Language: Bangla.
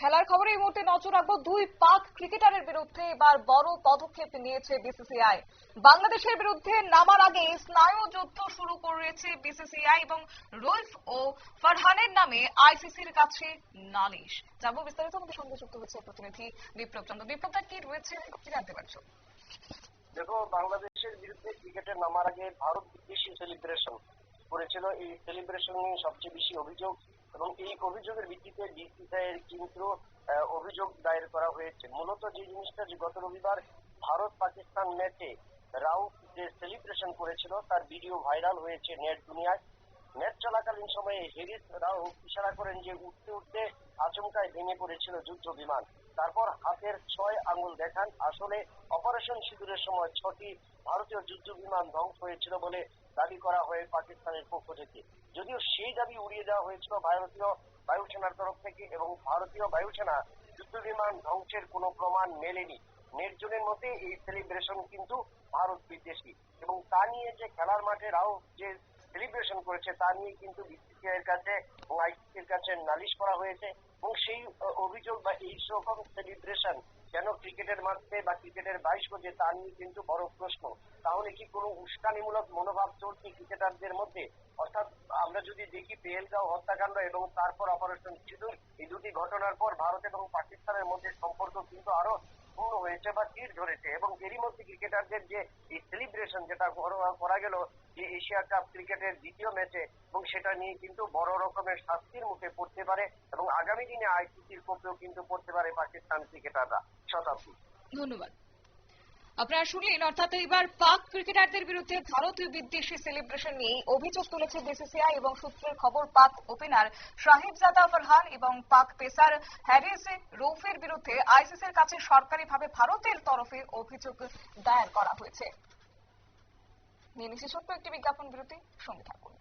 খেলার খবরে এই মুহূর্তে নজর রাখব দুই পাক ক্রিকেটারের বিরুদ্ধে। এবার বড় পদক্ষেপ নিয়েছে বিসিসিআই। বাংলাদেশের বিরুদ্ধে নামার আগে স্নায়ু যুদ্ধ শুরু করেছে বিসিসিআই এবং রুলফ ও ফারহানের নামে আইসিসির কাছে নালিশ। যাব বিস্তারিত, আমাদের সঙ্গে যুক্ত হচ্ছে প্রতিনিধি বিপ্লব চন্দ্র। বিপ্লবটা কি রয়েছে? কি জানতে পারছ? দেখো, বাংলাদেশের বিরুদ্ধে ক্রিকেটে নামার আগে ভারত বিদেশি সেলিব্রেশন করেছিল। এই সেলিব্রেশন নিয়ে সবচেয়ে বেশি অভিযোগ এবং এই অভিযোগের ভিত্তিতে এর কিন্তু অভিযোগ দায়ের করা হয়েছে। মূলত যে জিনিসটা গত রবিবার ভারত পাকিস্তান ম্যাচে রাউফ যে সেলিব্রেশন করেছিল, তার ভিডিও ভাইরাল হয়েছে নেট দুনিয়ায়। ম্যাচ চলাকালীন সময়ে হেরিস রাও ইশারা করেন যে উঠতে উঠতে আচমকায় ভেঙে পড়েছিল যুদ্ধ বিমান। তারপর হাতের ছয় আঙুল দেখান। আসলে অপারেশন সিঁদুরের সময় ছটি ভারতীয় যুদ্ধ বিমান ধ্বংস হয়েছিল বলে দাবি করা হয় পাকিস্তানের পক্ষ থেকে। যদিও সেই দাবি উড়িয়ে দেওয়া হয়েছিল ভারতীয় বায়ুসেনার তরফ থেকে এবং ভারতীয় বায়ুসেনা যুদ্ধ বিমান ধ্বংসের কোনো প্রমাণ মেলেনি। নির্জনের মধ্যে এই সেলিব্রেশন কিন্তু ভারত বিদ্বেষী। এবং তা নিয়ে যে খেলার মাঠে রাও যে সেলিব্রেশন করেছে, তা নিয়ে কিন্তু বিসিসিআই কাছে এবং আইসিসির কাছে নালিশ করা হয়েছে এবং সেই অভিযোগ বা এই রকম সেলিব্রেশন কেন ক্রিকেটের মাঠে বা ক্রিকেটের বাইশ গজে তা নিয়ে কিন্তু বড় প্রশ্ন। তাহলে কি কোনো উস্কানিমূলক মনোভাব চলছে ক্রিকেটারদের মধ্যে? অর্থাৎ আমরা যদি দেখি পেহেলগাঁও হত্যাকাণ্ড এবং তারপর অপারেশন সিঁদুর, এই দুটি ঘটনার পর ভারত এবং পাকিস্তানের মধ্যে সম্পর্ক কিন্তু আরও পূর্ণ হয়েছে বা তীর ধরেছে এবং এরই মধ্যে ক্রিকেটারদের যে এই সেলিব্রেশন যেটা করা- করা গেল যে এশিয়া কাপ ক্রিকেটের দ্বিতীয় ম্যাচে এবং সেটা নিয়ে কিন্তু বড় রকমের শাস্তির মুখে পড়তে পারে এবং আগামী দিনে আইসিসির কোপেও কিন্তু পড়তে পারে পাকিস্তান ক্রিকেটাররা। শতাব্দী। ধন্যবাদ। আপনারা শুনলেন, অর্থাৎ এবার পাক ক্রিকেটারদের বিরুদ্ধে ভারতীয় বিদ্বেষী সেলিব্রেশন নিয়ে অভিযোগ তুলেছে বিসিসিআই এবং সূত্রের খবর, পাক ওপেনার সাহিবজাদা ফারহান এবং পাক পেসার হ্যারিস রৌফের বিরুদ্ধে আইসিসির কাছে সরকারিভাবে ভারতের তরফে অভিযোগ দায়ের করা হয়েছে। নিয়ে ছোট্ট একটি বিজ্ঞাপন বিরতি, সঙ্গে থাকুন।